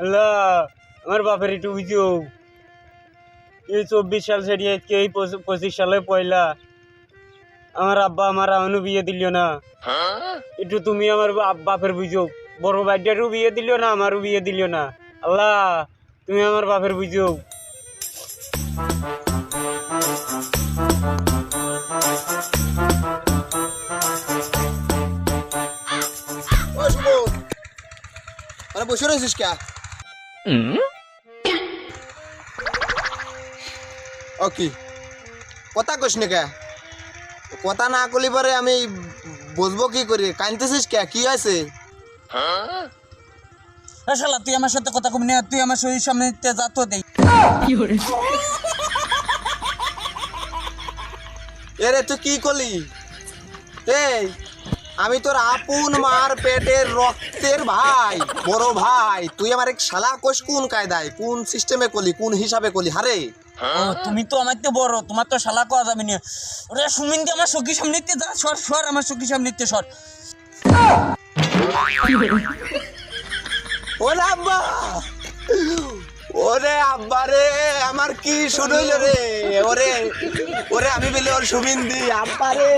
আল্লাহ, আমার বাপের একটু বুঝো এই চব্বিশ সাল সেরিয়ে আজকে এই পঁচিশ সালে পয়লা। আমার আব্বা আমার এখনও বিয়ে দিল না। একটু তুমি আমার বাপ- বাপের বুঝো। বড় বাড়িটারও বিয়ে দিল না, আমারও বিয়ে দিল না। আল্লাহ, তুমি আমার বাপের বুঝো। বসে রয়েছিস কে? ও কি? কথা কইস না কে? কথা না করলি পরে আমি বুঝব কি করি কানতেছিস কে? কি আছে শালা তুই আমার সাথে কথা কবি না? তুই আমার শরীর সামনে তে যা তো দেই। এরে তুই কি করলি এই আমি তোর আপন মার পেটের রক্তের ভাই বড় ভাই। তুই আমার এক শালা কোষ কোন কায়দায়? কোন সিস্টেমে করলি? কোন হিসাবে করলি? হারে। তুমি তো আমার তো বড়। তোমার তো শালা কওয়া যাবে না ওরে সুমিন দি আমার সখী সামনে তে যা সর সর আমার সখী সামনে তে সর। ওরে আব্বা ওরে আব্বা রে আমার কি শুনইল রে? ওরে ওরে আমি বলি ওর সুমিন্দি আব্বা রে।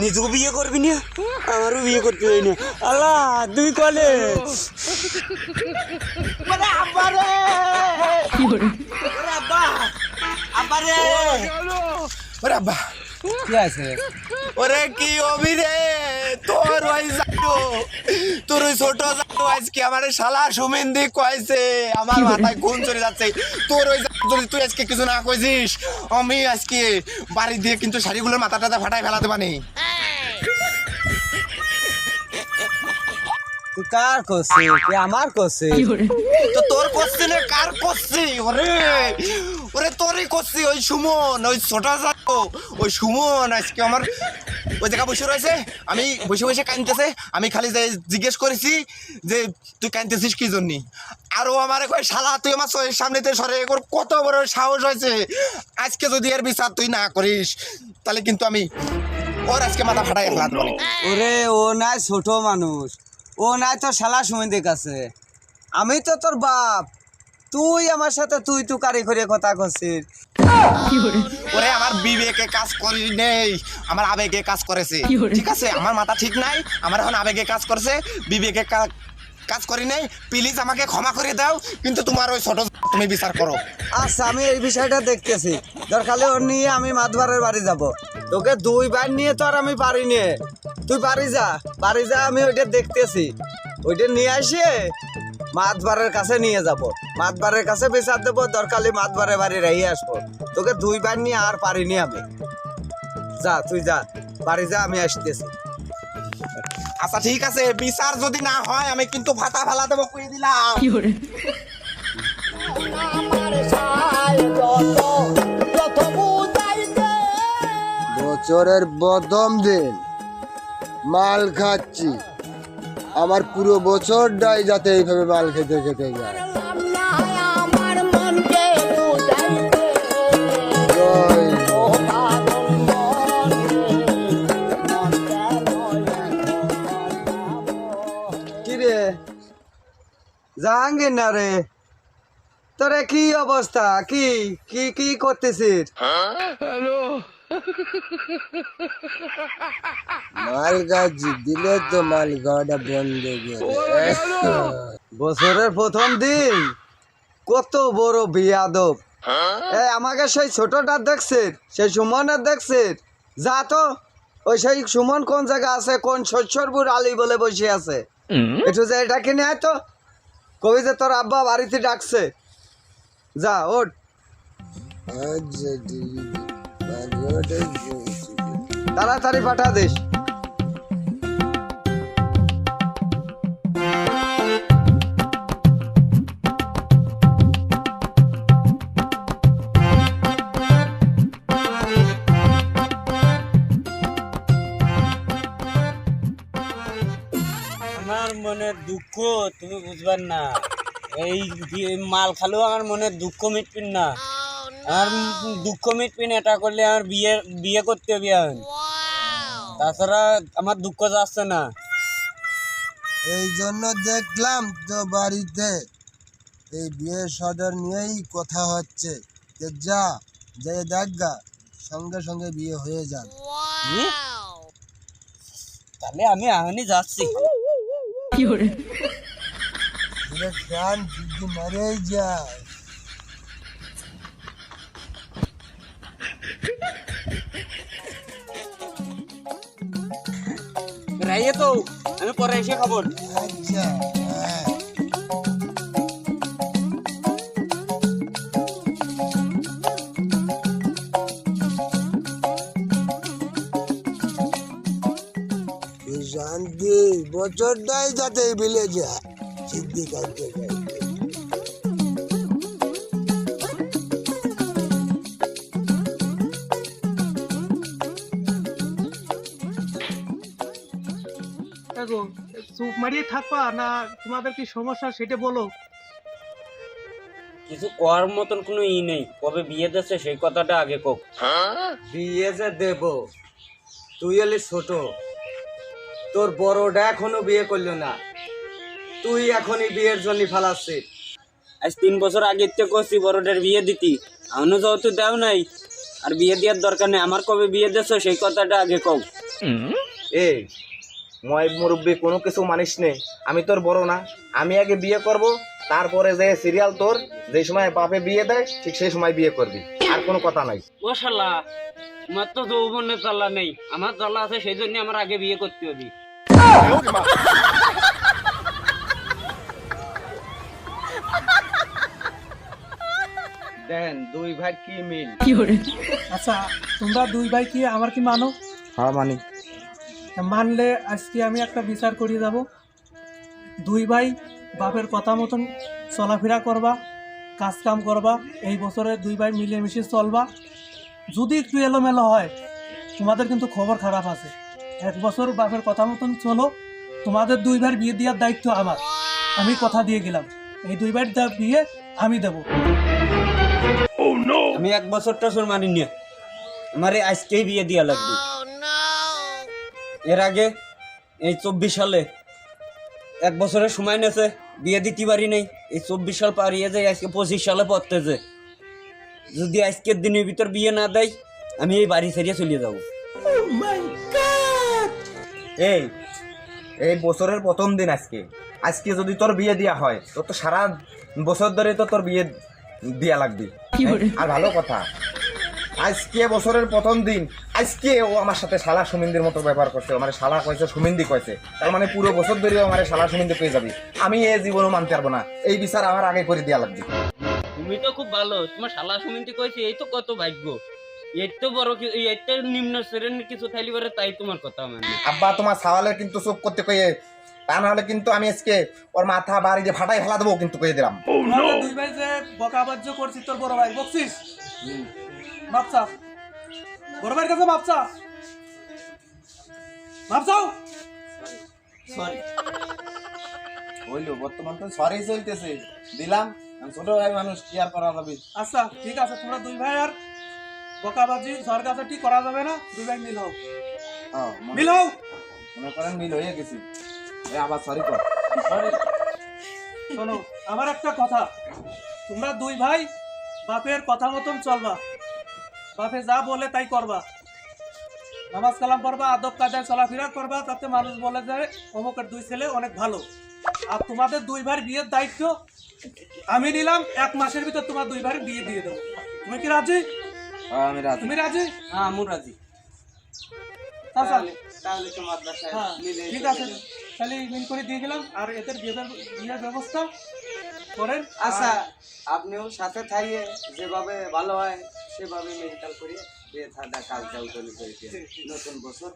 নিজেকে বিয়ে করবি না? আমারও বিয়ে করতে হয় না। আল্লাহ তুই কলে। ওরে আব্বা রে। ওরে আব্বা কি আছে? ওরে কি অভি রে তোর ওই তোর ওই ছোট আজকে আমার শালা সুমিন্দি কয়েছে আমার মাথায় খুন চলে যাচ্ছে। তোর ওই যদি তুই আজকে কিছু না কইছিস আমি আজকে বাড়ি দিয়ে কিন্তু শাড়িগুলোর মাথা টাথা ফেলাতে পারি। কার করছিস? তুই আমার করছিস? তো তোর করছি না কার করছি? ওরে ওরে তোরই করছি ওই সুমন ওই ছোট ওই সুমন আজকে আমার ওই জায়গা বসে রয়েছে। আমি বসে বসে কানতেছে আমি খালি যে জিজ্ঞেস করেছি যে, তুই কানতেছিস কি জন্য? আরও আমার কয়, শালা, তুই আমার চোখের সামনেতে সরে ওর কত বড় সাহস হয়েছে। আজকে যদি এর বিচার তুই না করিস, তাহলে কিন্তু আমি ওর আজকে মাথা ফাটাই হাত ওরে, ও নাই ছোট মানুষ। ও নাই তোর শালা সুমিন্দির কাছে আমি তো তোর বাপ। তুই আমার সাথে তুই তু কারি করে কথা করছিস ওরে আমার বিবেকে কাজ করি নেই আমার আবেগে কাজ করেছে। ঠিক আছে আমার মাথা ঠিক নাই আমার এখন আবেগে কাজ করছে বিবেকে কাজ করি নেই প্লিজ আমাকে ক্ষমা করে দাও কিন্তু তোমার ওই ছোট তুমি বিচার করো। আচ্ছা আমি এই বিষয়টা দেখতেছি। দরকারে ওর নিয়ে আমি মাতবারের বাড়ি যাব। তোকে দুই বার নিয়ে তো আর আমি পারি নিয়ে তুই বাড়ি যা বাড়ি যা আমি ওইটা দেখতেছি। ওইটা নিয়ে আসিয়ে মাতবারের কাছে নিয়ে যাব। মাতবারের কাছে বিচার দেবো দরকারে মাতবারের বাড়ি রেখে আসব। তোকে দুই বার নিয়ে আর পারিনি আমি। যা তুই যা বাড়ি যা আমি আসতেছি। আচ্ছা ঠিক আছে বিচার যদি না হয় আমি কিন্তু ফাটা ফেলা দেবো কই দিলাম? বছরের প্রথম দিন মাল খাচ্ছি। আমার পুরো বছরটাই যাতে এইভাবে মাল খেতে খেতে যায়। জাহাঙ্গীর না রে? তোরে কি অবস্থা? কি কি কি করতেছিস? মাল খাচ্ছি দিলে তো মাল খাওয়াটা বন্ধ বছরের প্রথম দিন। কত বড় বিয়াদব। এই আমাকে সেই ছোটটা দেখছিস সেই সুমনের দেখছিস যা তো ওই সেই সুমন কোন জায়গা আছে কোন শস্যরপুর আলী বলে বসে আছে। একটু যে এটা কিনে আয় তো। কবি যে তোর আব্বা বাড়িতে ডাকছে। যা ওঠ। আচ্ছা তাড়াতাড়ি পাঠা দিস। মনের দুঃখ, তুমি বুঝবার না। এই মাল খালেও আমার মনের দুঃখ মিটবেন না। আর দুঃখ মিটবেন এটা করলে আমার বিয়ে বিয়ে করতে হবে এখন। তাছাড়া আমার দুঃখ যাচ্ছে না। এই জন্য দেখলাম তো বাড়িতে এই বিয়ে সদর নিয়েই কথা হচ্ছে যে যা যে দেখগা সঙ্গে সঙ্গে বিয়ে হয়ে যাবে। তাহলে আমি এখনই যাচ্ছি। প্রাণ যদি মরেই যায়। রাইয়ে তো, আমি পরে এসে খবর আচ্ছা হ্যাঁ শান্তি, বছরটাই যাতে মিলে যায় সিদ্ধি কাটতে চুপ মারিয়ে থাকবা না তোমাদের কি সমস্যা সেটা বলো। কিছু করার মতন কোনো ই নেই কবে বিয়ে দিচ্ছে সেই কথাটা আগে কোক বিয়ে যে দেব তুই এলি ছোট তোর বড়টা এখনও বিয়ে করল না তুই এখনই বিয়ের জন্য ফালাচ্ছিস। আজ তিন বছর আগে তো করছি বড়দের বিয়ে দিতি এখনও যেহেতু দেও নাই আর বিয়ে দেওয়ার দরকার নেই আমার কবে বিয়ে দিচ্ছ সেই কথাটা আগে কও। এই ময় মুরব্বী কোনো কিছু মানিস নে আমি তোর বড় না। আমি আগে বিয়ে করব তারপরে যে সিরিয়াল তোর যে সময় বাপে বিয়ে দেয় ঠিক সেই সময় বিয়ে করবি। আর কোনো কথা নাই। ও শালা আমার তো যৌবনের জ্বালা নেই। আমার জ্বালা আছে সেই জন্য আমার আগে বিয়ে করতে হবে। দেন দুই ভাই কি মিল? আচ্ছা তোমরা দুই ভাই কি আমার কি মানো? হ্যাঁ মানি। মানলে আজকে আমি একটা বিচার করে যাব দুই ভাই বাপের কথা মতন চলাফেরা করবা কাজ কাম করবা এই বছরে দুই ভাই মিলেমিশে চলবা। যদি একটু এলোমেলো হয় তোমাদের কিন্তু খবর খারাপ আছে। এক বছর বাপের কথা মতন চলো তোমাদের দুই ভাইয়ের বিয়ে দেওয়ার দায়িত্ব আমার। আমি কথা দিয়ে গেলাম এই দুই ভাইয়ের দা- বিয়ে আমি দেবো। আমি এক বছর টসর মানি নিয়ে আমার এই আজকেই বিয়ে দেওয়া লাগবে। এর আগে এই চব্বিশ সালে এক বছরের সময় নেছে বিয়ে দিতে পারি নাই। এই চব্বিশ সাল পারিয়ে যায় আজকে পঁচিশ সালে পড়তেছে। যদি আজকের দিনের ভিতর বিয়ে না দেয় আমি এই বাড়ি ছেড়ে চলে যাব। এই এই বছরের প্রথম দিন আজকে। আজকে যদি তোর বিয়ে দেওয়া হয় তোর তো সারা বছর ধরে তো তোর বিয়ে দেয়া লাগবে। আর ভালো কথা আজকে বছরের প্রথম দিন। আজকে ও আমার সাথে শালা সুমিন্দির মতো ব্যবহার করছে। আমার শালা কয়েছে সুমিন্দি কয়েছে তার মানে পুরো বছর ধরে আমার শালা সুমিন্দি পেয়ে যাবি। আমি এ জীবনও মানতে পারব না। এই বিচার আমার আগে করে দেওয়া লাগবে। তুমি তো খুব ভালো। তোমার শালা সুমিন্তি কইছে এই তো কত ভাগ্য। এর তো বড় কি এর তো নিম্ন শ্রেণির কিছু থাইলি পারে তাই তোমার কথা মানে। আব্বা তোমার সাওয়ালের কিন্তু চোখ করতে কয়ে তা নাহলে কিন্তু আমি আজকে ওর মাথা বাড়ি দিয়ে ফাটাই ফেলা দেবো কিন্তু কয়ে দিলাম। দুই ভাই যে বকাবাজ্য করছিস তোর বড় ভাই বকছিস? মাপসা বড় ভাইয়ের কাছে মাপসা মাপসাও সরি হইল বর্তমান তো সরি চলতেছে। দিলাম আমি ছোট ভাই মানুষ কি আর করা যাবে? আচ্ছা ঠিক আছে তোমরা দুই ভাই আর বকাবাজি ঝড় ঠিক করা যাবে না? দুই ভাই মিল হোক হ্যাঁ, মিল হোক মনে করেন মিল হয়ে গেছি। আবার সরি কর। Sorry. শোনো আমার একটা কথা। তোমরা দুই ভাই বাপের কথা মতন চলবা। বাপে যা বলে তাই করবা। নামাজ কালাম পড়বা আদব কাজায় চলাফেরা করবা তাতে মানুষ বলে যে অমুকের দুই ছেলে অনেক ভালো। আর তোমাদের দুই ভাই বিয়ের দায়িত্ব আমি নিলাম এক মাসের ভিতর তোমার দুই ভাই বিয়ে দিয়ে দেবো। তুমি কি রাজি? হ্যাঁ, আমি রাজি। তুমি রাজি? হ্যাঁ আমু রাজি। তাহলে হ্যাঁ ঠিক আছে। তাহলে মিল করে দিয়ে গেলাম আর এদের বিয়ের বিয়ের ব্যবস্থা করেন। আচ্ছা আপনিও সাথে থাইয়ে যেভাবে ভালো হয় সেভাবে মেডিকেল করে বিয়ে থাকা কাজটা উঠে নতুন বছর।